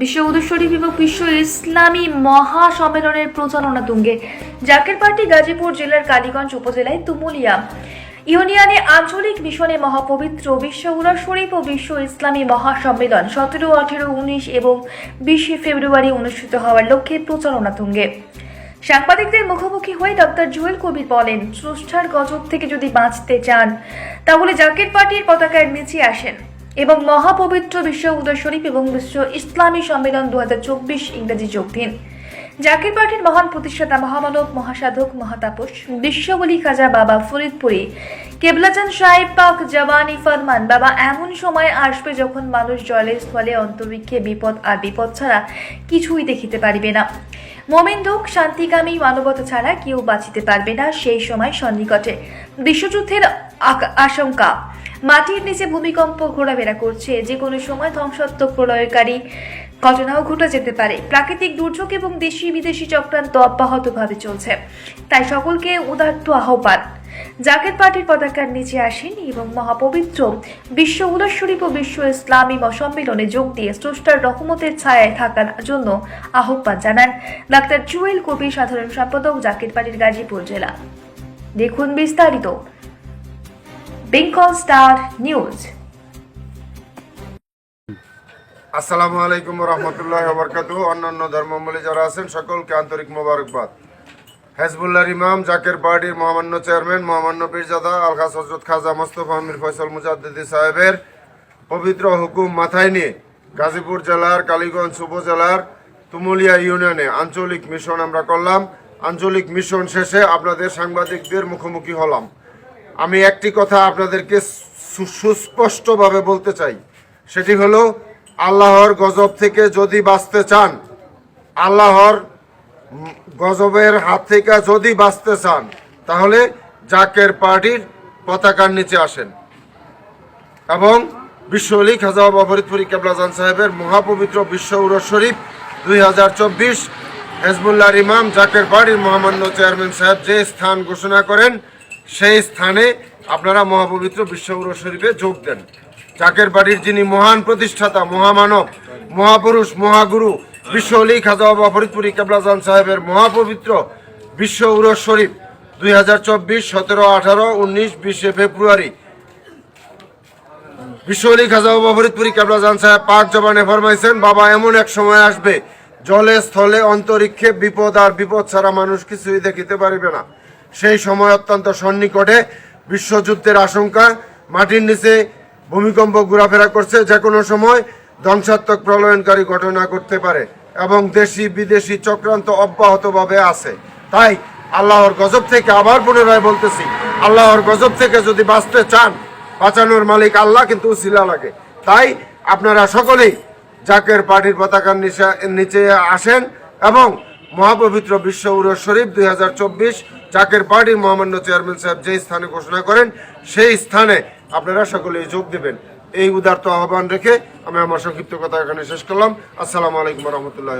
বিশ্ব উদয় শরীফ এবং বিশ্ব ইসলামী মহাসম্মেলনের প্রচারণা তুঙ্গে। জাকের পার্টি গাজীপুর জেলার কালীগঞ্জ উপজেলায় তুমুলিয়া। ইউনিয়নে আঞ্চলিক মিশনে মহাপবিত্র বিশ্ব উদয় শরীফ ও বিশ্ব ইসলামী মহাসম্মেলন সতেরো, আঠেরো, উনিশ এবং বিশে ফেব্রুয়ারি অনুষ্ঠিত হওয়ার লক্ষ্যে প্রচারণা তুঙ্গে। সাংবাদিকদের মুখোমুখি হয়ে ডক্টর জুয়েল কবির বলেন, স্রষ্টার গজব থেকে যদি বাঁচতে চান, তাহলে জাকের পার্টির পতাকার নিচে আসেন। এবং মহাপবিত্র বিশ্ব উদয় শরীফ এবং বিশ্ব ইসলামী সম্মেলন দু ইংরেজি যোগ দিন। জাকির পার্টির মহান প্রতিষ্ঠাতা মহামানব, মহাসাধক, মহাতাপস, বিশ্ববলী খাজা বাবা ফরিদপুরি কেবলাচান সাহেব পাক, জওয়ানি ফরমান বাবা এমন সময় আসবে যখন মানুষ জলে স্থলে অন্তরিক্ষে বিপদ আর বিপদ ছাড়া কিছুই দেখিতে পারিবে না। মোমেন দুঃখ শান্তিকামী মানবতা ছাড়া কেউ বাঁচিতে পারবে না সেই সময় সন্নিকটে। বিশ্বযুদ্ধের আশঙ্কা মাটির নিচে ভূমিকম্প ঘোরাফেরা করছে। যে কোনো সময় ধ্বংসাত্মক প্রলয়কারী ঘটনাও ঘটে যেতে পারে। প্রাকৃতিক দুর্যোগ এবং দেশি বিদেশি চক্রান্ত অব্যাহতভাবে চলছে। তাই সকলকে উদাত্ত আহ্বান। জাকের পার্টির পতাকার নিচে আসেন এবং মহাপবিত্র বিশ্ব শরীফ ও বিশ্ব ইসলামী সম্মেলনে যোগ দিয়ে স্রষ্টার রহমতের ছায়ায় থাকার জন্য আহ্বান জানান ডাক্তার জুয়েল কবির সাধারণ সম্পাদক জাকের পার্টির গাজীপুর জেলা। দেখুন বিস্তারিত। বেঙ্গল স্টার নিউজ আসসালামু আলাইকুম রহমতুল্লাহ বরকাত অন্যান্য ধর্মাবলী যারা আছেন, সকলকে আন্তরিক মোবারকবাদ। হেজবুল্লাহর ইমাম জাকের পার্টির মহামান্য চেয়ারম্যান, মহামান্য পীরজাদা আলখাস হজরত খাজা মোস্তফা আমির ফয়সল মুজাদ্দিদি সাহেবের পবিত্র হুকুম মাথায় নিয়ে গাজীপুর জেলার, কালীগঞ্জ উপজেলার, তুমুলিয়া ইউনিয়নে আঞ্চলিক মিশন আমরা করলাম। আঞ্চলিক মিশন শেষে আপনাদের সাংবাদিকদের মুখোমুখি হলাম। আমি একটি কথা আপনাদেরকে সুস্পষ্টভাবে বলতে চাই। সেটি হলো, আল্লাহর গজব থেকে যদি বাঁচতে চান, আল্লাহর গজবের হাত থেকে যদি বাঁচতে চান, তাহলে জাকের পার্টির পতাকার নিচে আসেন। এবং বিশ্ব খাজা বাবা ফরিদপুরি কেবলাজান সাহেবের মহাপবিত্র বিশ্ব উরস শরীফ দুই হাজার চব্বিশ হেজবুল্লাহর ইমাম জাকের পার্টির মহামান্য চেয়ারম্যান সাহেব যে স্থান ঘোষণা করেন সেই স্থানে আপনারা মহাপবিত্র বিশ্ব উরস শরীফে যোগ দেন। জাকের বাড়ির যিনি মহান প্রতিষ্ঠাতা, মহামানব, মহাপুরুষ, মহাগুরু বিশ্ব অলি খাজা ফরিদপুরি কেবলাজান সাহেবের মহাপবিত্র বিশ্ব উরস শরীফ দুই হাজার চব্বিশ সতেরো, আঠারো, উনিশ, বিশে ফেব্রুয়ারি। বিশ্বলি খাজা বাবা ফরিদপুরি কেবলাজান সাহেব পাক জবানে ফরমাইছেন, বাবা, এমন এক সময় আসবে, জলে, স্থলে, অন্তরিক্ষে বিপদ আর বিপদ ছাড়া মানুষ কিছুই দেখিতে পারিবে না। সেই সময় অত্যন্ত সন্নিকটে বিশ্বযুদ্ধের আশঙ্কা, মাটির নিচে ভূমিকম্প ঘোরাফেরা করছে, যে কোনো সময় ধ্বংসাত্মক প্রলয়নকারী ঘটনা করতে পারে এবং দেশি বিদেশি চক্রান্ত অব্যাহতভাবে আছে। তাই আল্লাহর গজব থেকে আবার পুনরায় বলতেছি, আল্লাহর গজব থেকে যদি বাঁচতে চান, বাঁচানোর মালিক আল্লাহ কিন্তু উসিলা লাগে। তাই আপনারা সকলেই জাকের পার্টির পতাকার নিচে- আসেন এবং মহাপবিত্র বিশ্ব উরস শরীফ দুই হাজার চব্বিশ জাকের পার্টির মহামান্য চেয়ারম্যান সাহেব যে স্থানে ঘোষণা করেন, সেই স্থানে আপনারা সকলে যোগ দেবেন। এই উদার্ত আহ্বান রেখে আমি আমার সংক্ষিপ্ত কথা এখানে শেষ করলাম। আসসালামু আলাইকুম রহমতুল্লাহ